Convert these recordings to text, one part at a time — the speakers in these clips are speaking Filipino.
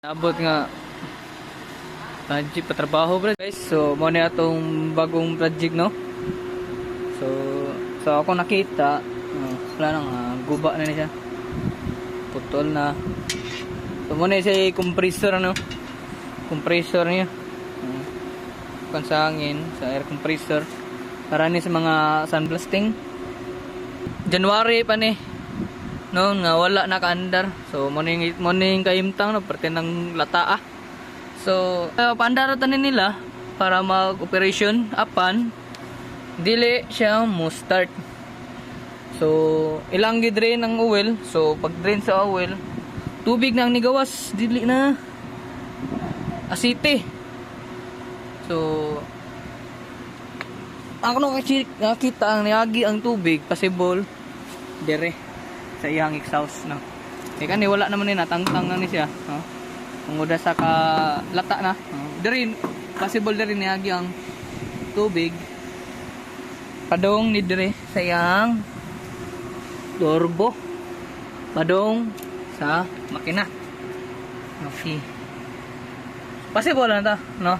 Naabot nga project pa trabaho bro guys. So mo na atong bagong project no. So so ako nakita uh, wala nang ah, guba na niya. Putol na. So mo na siya compressor ano. Compressor niya. Uh, kan sa hangin, sa air compressor. Para ni sa mga sunblasting. January pa ni no nga wala na kaandar. So morning morning kayimtang no parte ng lata ah. So uh, paandar tanin nila para mag operation apan dili siya mo start so ilang gid drain ang oil. So pag drain sa oil tubig na ang nigawas. Dili na asite. So ako no nakita ang niagi ang tubig possible dire sa iyang exhaust no. Kaya kani wala naman ni natangtang na ni siya, no. Kung uda sa ka lata na. No? Diri possible diri niagi ang tubig padong ni dire sa iyang turbo padong sa makina. Okay. Possible na ta, no?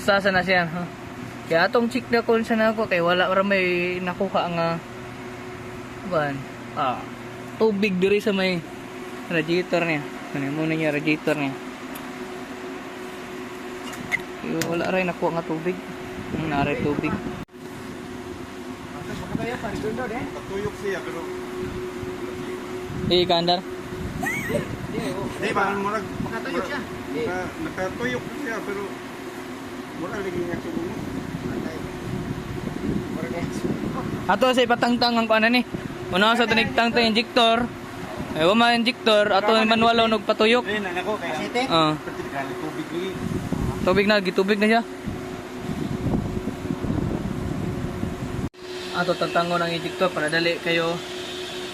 Usasa na siya, no? Kaya atong check na kung saan ako kay wala ra may nakuha nga ban ah tubig diri sa may radiator niya. Ano mo na niya radiator niya. Yung wala rin nakuha nga tubig. Ang nari tubig. Patuyok siya pero Eh, kandar. di ba murag makatuyok siya. Naka, nakatuyok siya pero mura lagi nga sumunod. Ato sa ipatangtang ang kuana ni. Una sa tinigtang tang injector. Eh, wama injector. Ato yung manual og patuyok. Eh, nanako kaya. Site? Ah, Pati kali tubig ni. tubig na, gitubig na siya. Ato tatango ng injector para dali kayo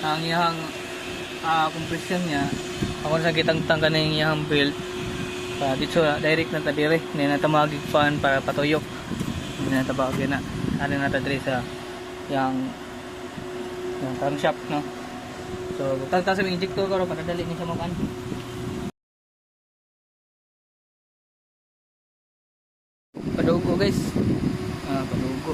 ang iyang ah, compression niya. Ako sa gitangtang ka ng iyang belt. Para dito na direct na ta dire. Hindi na ta magig fan para patuyok. Hindi na ta bagay na. Ano na ta dire sa yang yang crankshaft no. So, butang ta sa injector ko para dali ni siya makan. Padugo guys. Ah, padugo.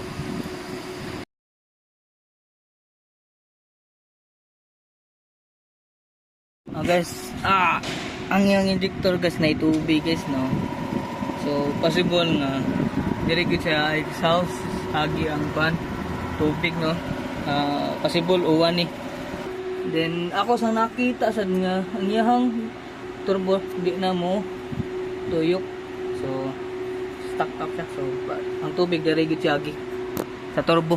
Ah guys, ah ang yang injector guys na itubig guys no. So possible nga diri gid sa exhaust agi ang pan tubig no. Ah possible uwan ni. Then ako sa nakita sad nga ang iyang turbo di na mo tuyok. So stuck up siya. So pa- ang tubig diri gid siya agi sa turbo.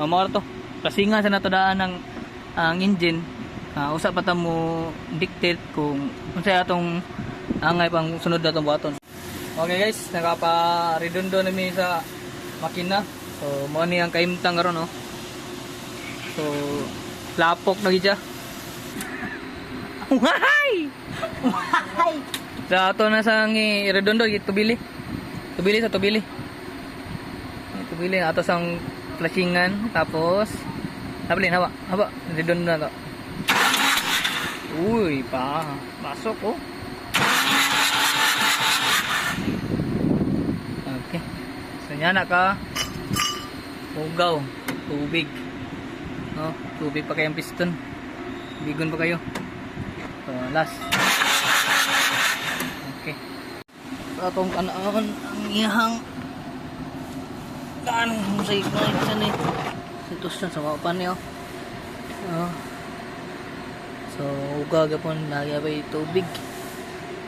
Ang mga to, kasinga sa natodaan ng ang engine Ah, usa pa ta mo dictate kung unsay atong angay pang sunod na tong buhaton. Okay guys, nakapa-redondo na mi sa makina. So, mo ni ang kaimtang karon no. So, lapok na gid. Wahay! Wahay! Sa ato na sa ngi redondo gid tubili. Tubili sa tubili. Tubili ato sang flashingan tapos Habli, hawa, hawa, redondo na to. Uy, pa. Pasok oh. Okay. So yan na ka. Ugaw. Tubig. No, tubig pa kayong piston. Bigon pa kayo. So, last. Okay. So, atong kanaan ang iyahang daan mo sa ni. Ito siya sa mapan niyo. Oh. So, uga gapon nagyabay tubig.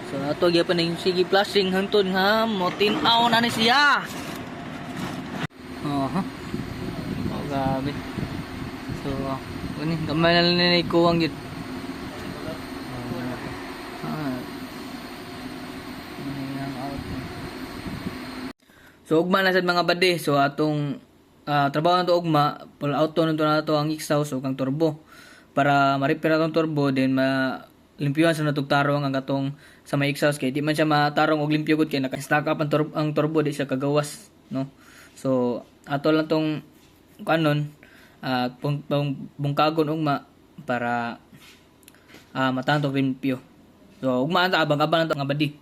So, ato gyapon na yung sige flashing hantod nga mo tinaw na ni siya. Ha. Oh, grabe. So, gani gamay na lang ni ko ang gid. Ah. So, ugma na sad mga bade. So, atong ah, trabaho na to ugma, pull out to na to na to ang exhaust o kang turbo para ma-repair atong turbo then ma limpyuhan sa natug tarong ang atong sa may exhaust kay di man siya matarong og limpyo gud kay naka-stack up ang, tur- ang turbo di siya kagawas no so ato lang tong kanon ah pung, pung, bungkagon ugma para ah matantog limpyo So, ugmaan ta abang abang to nga badi.